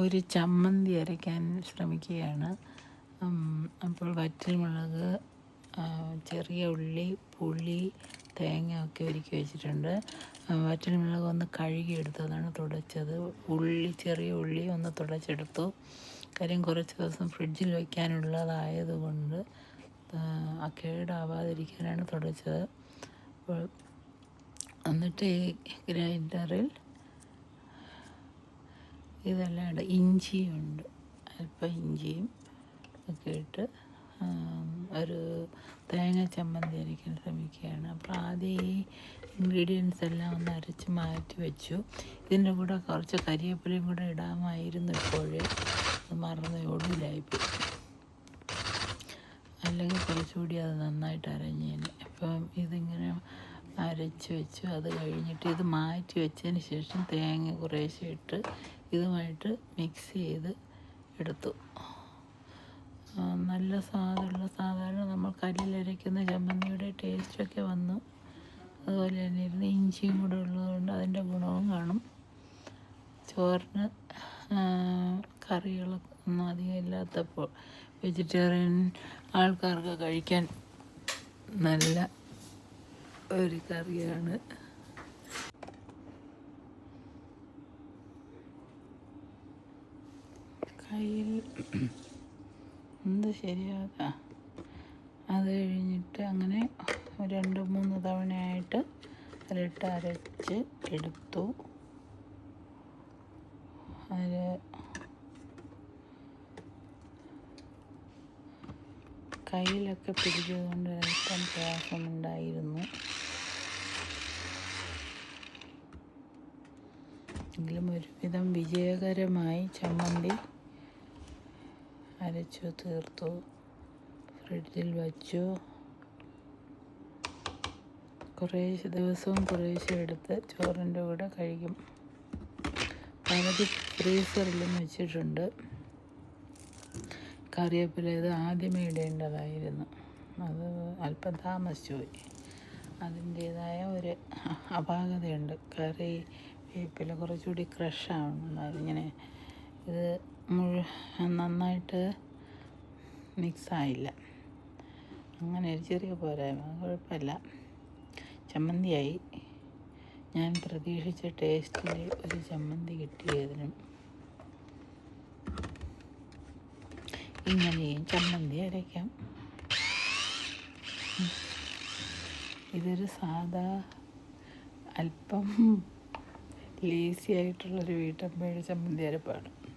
ഒരു ചമ്മന്തി അരയ്ക്കാൻ ശ്രമിക്കുകയാണ്. അപ്പോൾ വറ്റൽമുളക് ചെറിയ ഉള്ളി പുളി തേങ്ങ ഒക്കെ ഒരുക്കി വെച്ചിട്ടുണ്ട്. വറ്റൽമുളക് ഒന്ന് കഴുകിയെടുത്തു അതാണ് തുടച്ചത്. ഉള്ളി ചെറിയ ഉള്ളി ഒന്ന് തുടച്ചെടുത്തു. കാര്യം കുറച്ച് ദിവസം ഫ്രിഡ്ജിൽ വയ്ക്കാനുള്ളതായതുകൊണ്ട് കേടാവാതിരിക്കാനാണ് തുടച്ചത്. അപ്പോൾ എന്നിട്ട് ഈ ഗ്രൈൻഡറിൽ ഇതെല്ലാം ഇട ഇഞ്ചിയുണ്ട് അല്പം ഇഞ്ചിയും ഒക്കെ ഇട്ട് ഒരു തേങ്ങ ചമ്മന്തി അരയ്ക്കാൻ ശ്രമിക്കുകയാണ്. അപ്പോൾ ആദ്യം ഈ ഇൻഗ്രീഡിയൻസ് എല്ലാം ഒന്ന് അരച്ച് മാറ്റി വെച്ചു. ഇതിന്റെ കൂടെ കുറച്ച് കരിവേപ്പിലയും കൂടെ ഇടാമായിരുന്നു ഇപ്പോഴേ അത് മറന്ന് ഒടുവിലായിപ്പോയി അല്ലെങ്കിൽ കുറച്ചുകൂടി അത് നന്നായിട്ട് അരഞ്ഞേനെ. അപ്പം ഇതിങ്ങനെ അരച്ച് വെച്ചു. അത് കഴിഞ്ഞിട്ട് ഇത് മാറ്റി വെച്ചതിന് ശേഷം തേങ്ങ കുറേശ്ശെ ഇട്ട് ഇതുമായിട്ട് മിക്സ് ചെയ്ത് എടുത്തു. നല്ല സ്വാദുള്ള സാധാരണ നമ്മൾ കല്ലിലരയ്ക്കുന്ന ചമ്മന്തിയുടെ ടേസ്റ്റൊക്കെ വന്നു. അതുപോലെ തന്നെ ഇരുന്ന് ഇഞ്ചിയും കൂടെ ഉള്ളതുകൊണ്ട് അതിന്റെ ഗുണവും കാണും. ചോറിന് കറികളൊക്കെ ഒന്നും അധികം ഇല്ലാത്തപ്പോൾ വെജിറ്റേറിയൻ ആൾക്കാർക്ക് കഴിക്കാൻ നല്ല ഒരു കറിയാണ്. കയ്യിൽ എന്ത് ശരിയാക്കാം അത് കഴിഞ്ഞിട്ട് അങ്ങനെ രണ്ട് മൂന്ന് തവണയായിട്ട് അതിലിട്ട് അരച്ച് എടുത്തു. അതിൽ കയ്യിലൊക്കെ പിടിച്ചതുകൊണ്ട് അല്പം പ്രയാസമുണ്ടായിരുന്നു എങ്കിലും ഒരുവിധം വിജയകരമായി ചമ്മന്തി അരച്ചു തീർത്തു. ഫ്രിഡ്ജിൽ വച്ചു. കുറേശ്ശെ ദിവസവും കുറേശ്ശെ എടുത്ത് ചോറിന്റെ കൂടെ കഴിക്കും. പലത് ഫ്രീസറിലും വെച്ചിട്ടുണ്ട്. കറിവേപ്പില ഇത് ആദ്യമേ ഇടേണ്ടതായിരുന്നു. അത് അല്പം താമസിച്ചു പോയി അതിന്റേതായ ഒരു അപാകതയുണ്ട്. കറി വേപ്പില കുറച്ചുകൂടി ക്രഷാവണം ഇങ്ങനെ ഇത് മുഴുവൻ നന്നായിട്ട് മിക്സായില്ല അങ്ങനെ ഒരു ചെറിയ പോരായ്മ. കുഴപ്പമില്ല. ചമ്മന്തിയായി. ഞാൻ പ്രതീക്ഷിച്ച ടേസ്റ്റിൽ ഒരു ചമ്മന്തി കിട്ടിയതിനും ഇങ്ങനെയും ചമ്മന്തി അരയ്ക്കാം. ഇതൊരു സാധാ അല്പം ലേസി ആയിട്ടുള്ളൊരു വീട്ടമ്മയുടെ ചമ്മന്തി അരപ്പാണ്.